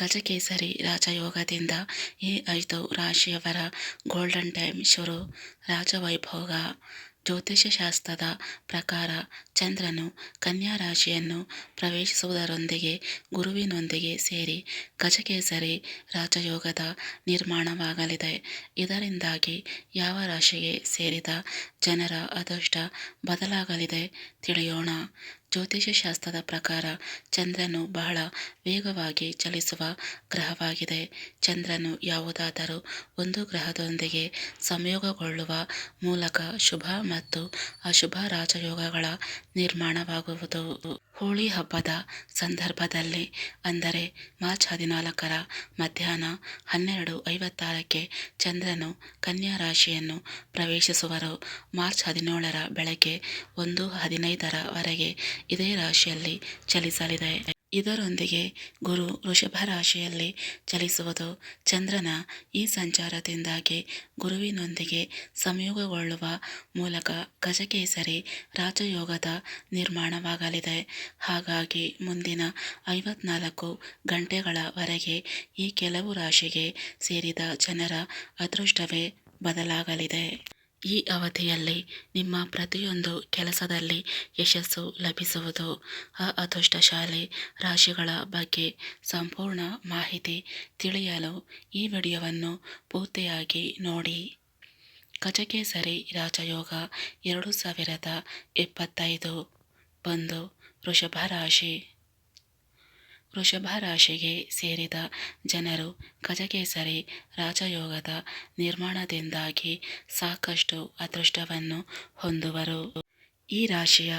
ಗಜಕೇಸರಿ ರಾಜಯೋಗದಿಂದ ಈ ಐದು ರಾಶಿಯವರ ಗೋಲ್ಡನ್ ಟೈಮ್ ಶುರು. ರಾಜವೈಭೋಗ. ಜ್ಯೋತಿಷ್ಯ ಶಾಸ್ತ್ರದ ಪ್ರಕಾರ ಚಂದ್ರನು ಕನ್ಯಾ ರಾಶಿಯನ್ನು ಪ್ರವೇಶಿಸುವುದರೊಂದಿಗೆ ಗುರುವಿನೊಂದಿಗೆ ಸೇರಿ ಗಜಕೇಸರಿ ರಾಜಯೋಗದ ನಿರ್ಮಾಣವಾಗಲಿದೆ. ಇದರಿಂದಾಗಿ ಯಾವ ರಾಶಿಗೆ ಸೇರಿದ ಜನರ ಅದೃಷ್ಟ ಬದಲಾಗಲಿದೆ ತಿಳಿಯೋಣ. ಜ್ಯೋತಿಷ್ಯ ಶಾಸ್ತ್ರದ ಪ್ರಕಾರ ಚಂದ್ರನು ಬಹಳ ವೇಗವಾಗಿ ಚಲಿಸುವ ಗ್ರಹವಾಗಿದೆ. ಚಂದ್ರನು ಯಾವುದಾದರೂ ಒಂದು ಗ್ರಹದೊಂದಿಗೆ ಸಂಯೋಗಗೊಳ್ಳುವ ಮೂಲಕ ಶುಭ ಮತ್ತು ಅಶುಭ ರಾಜಯೋಗಗಳ ನಿರ್ಮಾಣವಾಗುವುದು. ಹೋಳಿ ಹಬ್ಬದ ಸಂದರ್ಭದಲ್ಲಿ ಅಂದರೆ ಮಾರ್ಚ್ ಹದಿನಾಲ್ಕರ ಮಧ್ಯಾಹ್ನ ಹನ್ನೆರಡು ಐವತ್ತಾರಕ್ಕೆ ಚಂದ್ರನು ಕನ್ಯಾ ರಾಶಿಯನ್ನು ಪ್ರವೇಶಿಸುವರು. ಮಾರ್ಚ್ ಹದಿನೇಳರ ಬೆಳಗ್ಗೆ ಒಂದು ಹದಿನೈದರವರೆಗೆ ಇದೇ ರಾಶಿಯಲ್ಲಿ ಚಲಿಸಲಿದೆ. ಇದರೊಂದಿಗೆ ಗುರು ವೃಷಭ ರಾಶಿಯಲ್ಲಿ ಚಲಿಸುವುದು ಚಂದ್ರನ ಈ ಸಂಚಾರದಿಂದಾಗಿ ಗುರುವಿನೊಂದಿಗೆ ಸಂಯೋಗಗೊಳ್ಳುವ ಮೂಲಕ ಗಜಕೇಸರಿ ರಾಜಯೋಗದ ನಿರ್ಮಾಣವಾಗಲಿದೆ. ಹಾಗಾಗಿ ಮುಂದಿನ ಐವತ್ನಾಲ್ಕು ಗಂಟೆಗಳವರೆಗೆ ಈ ಕೆಲವು ರಾಶಿಗೆ ಸೇರಿದ ಜನರ ಅದೃಷ್ಟವೇ ಬದಲಾಗಲಿದೆ. ಈ ಅವಧಿಯಲ್ಲಿ ನಿಮ್ಮ ಪ್ರತಿಯೊಂದು ಕೆಲಸದಲ್ಲಿ ಯಶಸ್ಸು ಲಭಿಸುವುದು ಆ ಅದೃಷ್ಟಶಾಲಿ ರಾಶಿಗಳ ಬಗ್ಗೆ ಸಂಪೂರ್ಣ ಮಾಹಿತಿ ತಿಳಿಯಲು ಈ ವಿಡಿಯೋವನ್ನು ಪೂರ್ತಿಯಾಗಿ ನೋಡಿ. ಕಜಕೇಸರಿ ರಾಜಯೋಗ ಎರಡು ಸಾವಿರದ ಇಪ್ಪತ್ತೈದು. ಬಂದು ವೃಷಭ ರಾಶಿ. ವೃಷಭ ರಾಶಿಗೆ ಸೇರಿದ ಜನರು ಗಜಕೇಸರಿ ರಾಜಯೋಗದ ನಿರ್ಮಾಣದಿಂದಾಗಿ ಸಾಕಷ್ಟು ಅದೃಷ್ಟವನ್ನು ಹೊಂದುವರು. ಈ ರಾಶಿಯ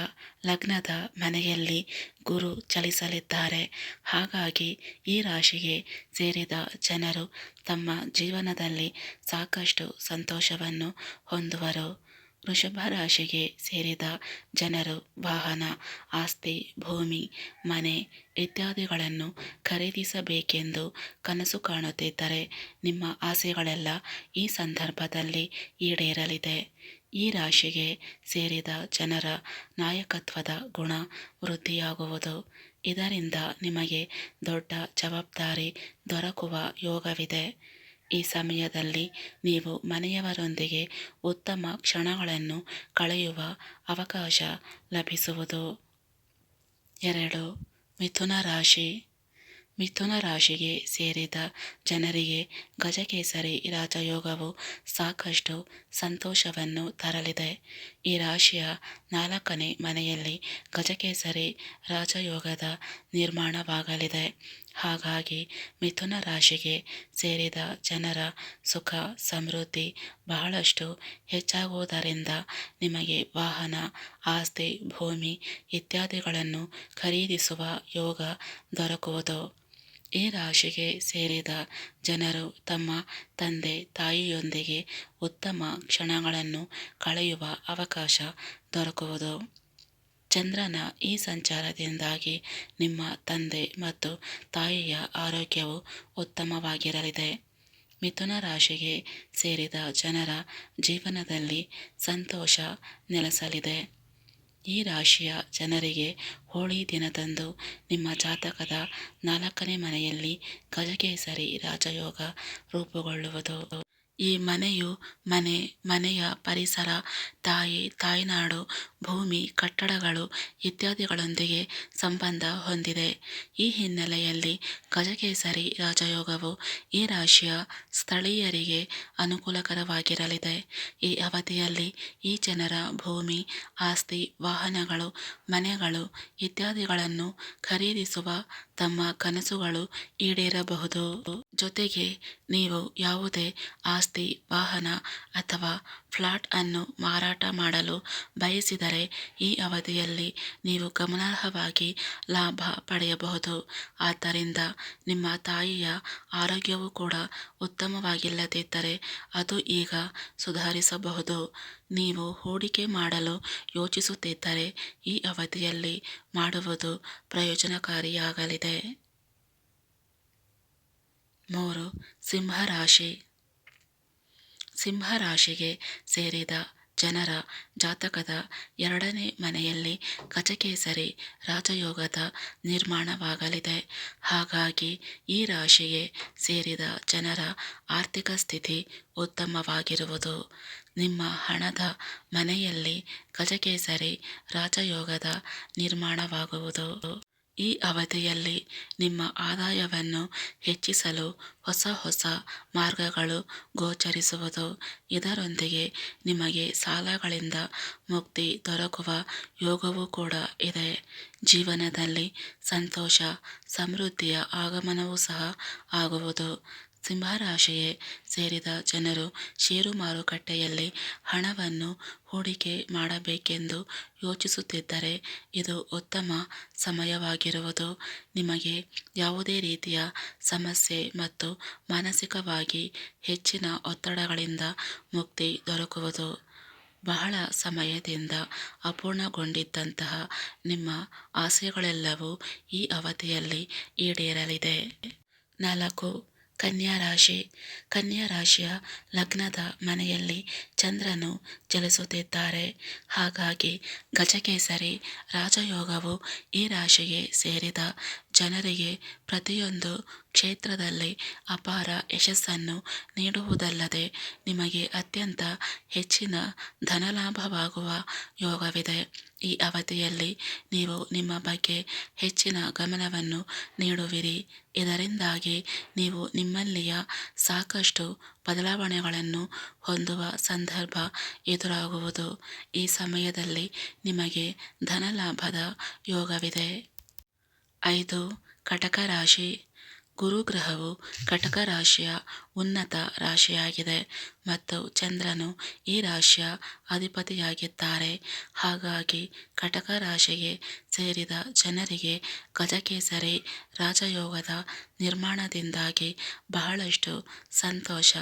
ಲಗ್ನದ ಮನೆಯಲ್ಲಿ ಗುರು ಚಲಿಸಲಿದ್ದಾರೆ. ಹಾಗಾಗಿ ಈ ರಾಶಿಗೆ ಸೇರಿದ ಜನರು ತಮ್ಮ ಜೀವನದಲ್ಲಿ ಸಾಕಷ್ಟು ಸಂತೋಷವನ್ನು ಹೊಂದುವರು. ವೃಷಭ ರಾಶಿಗೆ ಸೇರಿದ ಜನರು, ವಾಹನ, ಆಸ್ತಿ, ಭೂಮಿ, ಮನೆ ಇತ್ಯಾದಿಗಳನ್ನು ಖರೀದಿಸಬೇಕೆಂದು ಕನಸು ಕಾಣುತ್ತಿದ್ದರೆ ನಿಮ್ಮ ಆಸೆಗಳೆಲ್ಲ ಈ ಸಂದರ್ಭದಲ್ಲಿ ಈಡೇರಲಿದೆ. ಈ ರಾಶಿಗೆ ಸೇರಿದ ಜನರ ನಾಯಕತ್ವದ ಗುಣ ವೃದ್ಧಿಯಾಗುವುದು. ಇದರಿಂದ ನಿಮಗೆ ದೊಡ್ಡ ಜವಾಬ್ದಾರಿ ದೊರಕುವ ಯೋಗವಿದೆ. ಈ ಸಮಯದಲ್ಲಿ ನೀವು ಮನೆಯವರೊಂದಿಗೆ ಉತ್ತಮ ಕ್ಷಣಗಳನ್ನು ಕಳೆಯುವ ಅವಕಾಶ ಲಭಿಸುವುದು. ಎರಡು, ಮಿಥುನ ರಾಶಿ. ಮಿಥುನ ರಾಶಿಗೆ ಸೇರಿದ ಜನರಿಗೆ ಗಜಕೇಸರಿ ರಾಜಯೋಗವು ಸಾಕಷ್ಟು ಸಂತೋಷವನ್ನು ತರಲಿದೆ. ಈ ರಾಶಿಯ ನಾಲ್ಕನೇ ಮನೆಯಲ್ಲಿ ಗಜಕೇಸರಿ ರಾಜಯೋಗದ ನಿರ್ಮಾಣವಾಗಲಿದೆ. ಹಾಗಾಗಿ ಮಿಥುನ ರಾಶಿಗೆ ಸೇರಿದ ಜನರ ಸುಖ, ಸಮೃದ್ಧಿ ಬಹಳಷ್ಟು ಹೆಚ್ಚಾಗುವುದರಿಂದ ನಿಮಗೆ ವಾಹನ, ಆಸ್ತಿ, ಭೂಮಿ ಇತ್ಯಾದಿಗಳನ್ನು ಖರೀದಿಸುವ ಯೋಗ ದೊರಕುವುದು. ಈ ರಾಶಿಗೆ ಸೇರಿದ ಜನರು ತಮ್ಮ ತಂದೆ, ತಾಯಿಯೊಂದಿಗೆ ಉತ್ತಮ ಕ್ಷಣಗಳನ್ನು ಕಳೆಯುವ ಅವಕಾಶ ದೊರಕುವುದು. ಚಂದ್ರನ ಈ ಸಂಚಾರದಿಂದಾಗಿ ನಿಮ್ಮ ತಂದೆ ಮತ್ತು ತಾಯಿಯ ಆರೋಗ್ಯವು ಉತ್ತಮವಾಗಿರಲಿದೆ. ಮಿಥುನ ರಾಶಿಗೆ ಸೇರಿದ ಜನರ ಜೀವನದಲ್ಲಿ ಸಂತೋಷ ನೆಲೆಸಲಿದೆ. ಈ ರಾಶಿಯ ಜನರಿಗೆ ಹೋಳಿ ದಿನದಂದು ನಿಮ್ಮ ಜಾತಕದ ನಾಲ್ಕನೇ ಮನೆಯಲ್ಲಿ ಗಜಕೇಸರಿ ರಾಜಯೋಗ ರೂಪುಗೊಳ್ಳುವುದು. ಈ ಮನೆಯು ಮನೆ, ಮನೆಯ ಪರಿಸರ, ತಾಯಿ, ತಾಯ್ನಾಡು, ಭೂಮಿ, ಕಟ್ಟಡಗಳು ಇತ್ಯಾದಿಗಳೊಂದಿಗೆ ಸಂಬಂಧ ಹೊಂದಿದೆ. ಈ ಹಿನ್ನೆಲೆಯಲ್ಲಿ ಗಜಕೇಸರಿ ರಾಜಯೋಗವು ಈ ರಾಶಿಯ ಸ್ಥಳೀಯರಿಗೆ ಅನುಕೂಲಕರವಾಗಿರಲಿದೆ. ಈ ಅವಧಿಯಲ್ಲಿ ಈ ಜನರ ಭೂಮಿ, ಆಸ್ತಿ, ವಾಹನಗಳು, ಮನೆಗಳು ಇತ್ಯಾದಿಗಳನ್ನು ಖರೀದಿಸುವ ತಮ್ಮ ಕನಸುಗಳು ಈಡೇರಬಹುದು. ಜೊತೆಗೆ ನೀವು ಯಾವುದೇ ಆಸ್ತಿ, ವಾಹನ ಅಥವಾ ಫ್ಲಾಟ್ ಅನ್ನು ಮಾರಾಟ ಮಾಡಲು ಬಯಸಿದರೆ ಈ ಅವಧಿಯಲ್ಲಿ ನೀವು ಗಮನಾರ್ಹವಾಗಿ ಲಾಭ ಪಡೆಯಬಹುದು. ಆದ್ದರಿಂದ ನಿಮ್ಮ ತಾಯಿಯ ಆರೋಗ್ಯವು ಕೂಡ ಉತ್ತಮವಾಗಿಲ್ಲದಿದ್ದರೆ ಅದು ಈಗ ಸುಧಾರಿಸಬಹುದು. ನೀವು ಹೂಡಿಕೆ ಮಾಡಲು ಯೋಚಿಸುತ್ತಿದ್ದರೆ ಈ ಅವಧಿಯಲ್ಲಿ ಮಾಡುವುದು ಪ್ರಯೋಜನಕಾರಿಯಾಗಲಿದೆ. ಮೂರು, ಸಿಂಹರಾಶಿ. ಸಿಂಹರಾಶಿಗೆ ಸೇರಿದ ಜನರ ಜಾತಕದ ಎರಡನೇ ಮನೆಯಲ್ಲಿ ಗಜಕೇಸರಿ ರಾಜಯೋಗದ ನಿರ್ಮಾಣವಾಗಲಿದೆ. ಹಾಗಾಗಿ ಈ ರಾಶಿಗೆ ಸೇರಿದ ಜನರ ಆರ್ಥಿಕ ಸ್ಥಿತಿ ಉತ್ತಮವಾಗಿರುವುದು. ನಿಮ್ಮ ಹಣದ ಮನೆಯಲ್ಲಿ ಗಜಕೇಸರಿ ರಾಜಯೋಗದ ನಿರ್ಮಾಣವಾಗುವುದು. ಈ ಅವಧಿಯಲ್ಲಿ ನಿಮ್ಮ ಆದಾಯವನ್ನು ಹೆಚ್ಚಿಸಲು ಹೊಸ ಹೊಸ ಮಾರ್ಗಗಳು ಗೋಚರಿಸುವುದು. ಇದರೊಂದಿಗೆ ನಿಮಗೆ ಸಾಲಗಳಿಂದ ಮುಕ್ತಿ ದೊರಕುವ ಯೋಗವೂ ಕೂಡ ಇದೆ. ಜೀವನದಲ್ಲಿ ಸಂತೋಷ, ಸಮೃದ್ಧಿಯ ಆಗಮನವೂ ಸಹ ಆಗುವುದು. ಸಿಂಹರಾಶಿಗೆ ಸೇರಿದ ಜನರು ಷೇರು ಮಾರುಕಟ್ಟೆಯಲ್ಲಿ ಹಣವನ್ನು ಹೂಡಿಕೆ ಮಾಡಬೇಕೆಂದು ಯೋಚಿಸುತ್ತಿದ್ದರೆ ಇದು ಉತ್ತಮ ಸಮಯವಾಗಿರುವುದು. ನಿಮಗೆ ಯಾವುದೇ ರೀತಿಯ ಸಮಸ್ಯೆ ಮತ್ತು ಮಾನಸಿಕವಾಗಿ ಹೆಚ್ಚಿನ ಒತ್ತಡಗಳಿಂದ ಮುಕ್ತಿ ದೊರಕುವುದು. ಬಹಳ ಸಮಯದಿಂದ ಅಪೂರ್ಣಗೊಂಡಿದ್ದಂತಹ ನಿಮ್ಮ ಆಸೆಗಳೆಲ್ಲವೂ ಈ ಅವಧಿಯಲ್ಲಿ ಈಡೇರಲಿದೆ. ನಾಲ್ಕು ಕನ್ಯಾ ರಾಶಿ ಕನ್ಯಾ ರಾಶಿಯ ಲಗ್ನದ ಮನೆಯಲ್ಲಿ ಚಂದ್ರನು ಚಲಿಸುತ್ತಿದ್ದಾರೆ ಹಾಗಾಗಿ ಗಜಕೇಸರಿ ರಾಜಯೋಗವು ಈ ರಾಶಿಗೆ ಸೇರಿದ ಜನರಿಗೆ ಪ್ರತಿಯೊಂದು ಕ್ಷೇತ್ರದಲ್ಲಿ ಅಪಾರ ಯಶಸ್ಸನ್ನು ನೀಡುವುದಲ್ಲದೆ ನಿಮಗೆ ಅತ್ಯಂತ ಹೆಚ್ಚಿನ ಧನಲಾಭವಾಗುವ ಯೋಗವಿದೆ. ಈ ಅವಧಿಯಲ್ಲಿ ನೀವು ನಿಮ್ಮ ಬಗ್ಗೆ ಹೆಚ್ಚಿನ ಗಮನವನ್ನು ನೀಡುವಿರಿ. ಇದರಿಂದಾಗಿ ನೀವು ನಿಮ್ಮಲ್ಲಿಯ ಸಾಕಷ್ಟು ಬದಲಾವಣೆಗಳನ್ನು ಹೊಂದುವ ಸಂದರ್ಭ ಎದುರಾಗುವುದು. ಈ ಸಮಯದಲ್ಲಿ ನಿಮಗೆ ಧನಲಾಭದ ಯೋಗವಿದೆ. ಐದು ಕಟಕ ರಾಶಿ. ಗುರುಗ್ರಹವು ಕಟಕ ರಾಶಿಯ ಉನ್ನತ ರಾಶಿಯಾಗಿದೆ ಮತ್ತು ಚಂದ್ರನು ಈ ರಾಶಿಯ ಅಧಿಪತಿಯಾಗಿದ್ದಾರೆ. ಹಾಗಾಗಿ ಕಟಕ ರಾಶಿಗೆ ಸೇರಿದ ಜನರಿಗೆ ಗಜಕೇಸರಿ ರಾಜಯೋಗದ ನಿರ್ಮಾಣದಿಂದಾಗಿ ಬಹಳಷ್ಟು ಸಂತೋಷ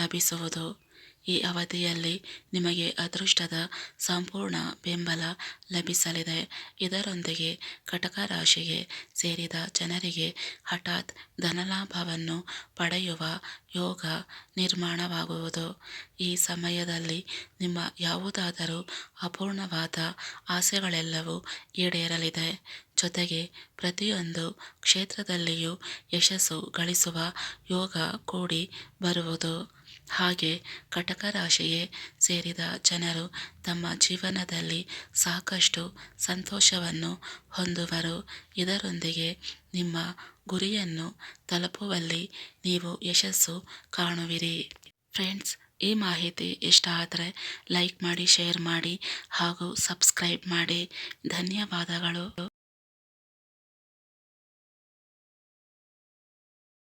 ಲಭಿಸುವುದು. ಈ ಅವಧಿಯಲ್ಲಿ ನಿಮಗೆ ಅದೃಷ್ಟದ ಸಂಪೂರ್ಣ ಬೆಂಬಲ ಲಭಿಸಲಿದೆ. ಇದರೊಂದಿಗೆ ಕಟಕ ರಾಶಿಗೆ ಸೇರಿದ ಜನರಿಗೆ ಹಠಾತ್ ಧನಲಾಭವನ್ನು ಪಡೆಯುವ ಯೋಗ ನಿರ್ಮಾಣವಾಗುವುದು. ಈ ಸಮಯದಲ್ಲಿ ನಿಮ್ಮ ಯಾವುದಾದರೂ ಅಪೂರ್ಣವಾದ ಆಸೆಗಳೆಲ್ಲವೂ ಈಡೇರಲಿದೆ. ಜೊತೆಗೆ ಪ್ರತಿಯೊಂದು ಕ್ಷೇತ್ರದಲ್ಲಿಯೂ ಯಶಸ್ಸು ಗಳಿಸುವ ಯೋಗ ಕೂಡಿ ಬರುವುದು. ಹಾಗೆ ಕಟಕ ರಾಶಿಯೇ ಸೇರಿದ ಜನರು ತಮ್ಮ ಜೀವನದಲ್ಲಿ ಸಾಕಷ್ಟು ಸಂತೋಷವನ್ನು ಹೊಂದುವರು. ಇದರೊಂದಿಗೆ ನಿಮ್ಮ ಗುರಿಯನ್ನು ತಲುಪುವಲ್ಲಿ ನೀವು ಯಶಸ್ಸು ಕಾಣುವಿರಿ. ಫ್ರೆಂಡ್ಸ್, ಈ ಮಾಹಿತಿ ಇಷ್ಟ ಆದರೆ ಲೈಕ್ ಮಾಡಿ, ಶೇರ್ ಮಾಡಿ ಹಾಗೂ ಸಬ್ಸ್ಕ್ರೈಬ್ ಮಾಡಿ. ಧನ್ಯವಾದಗಳು.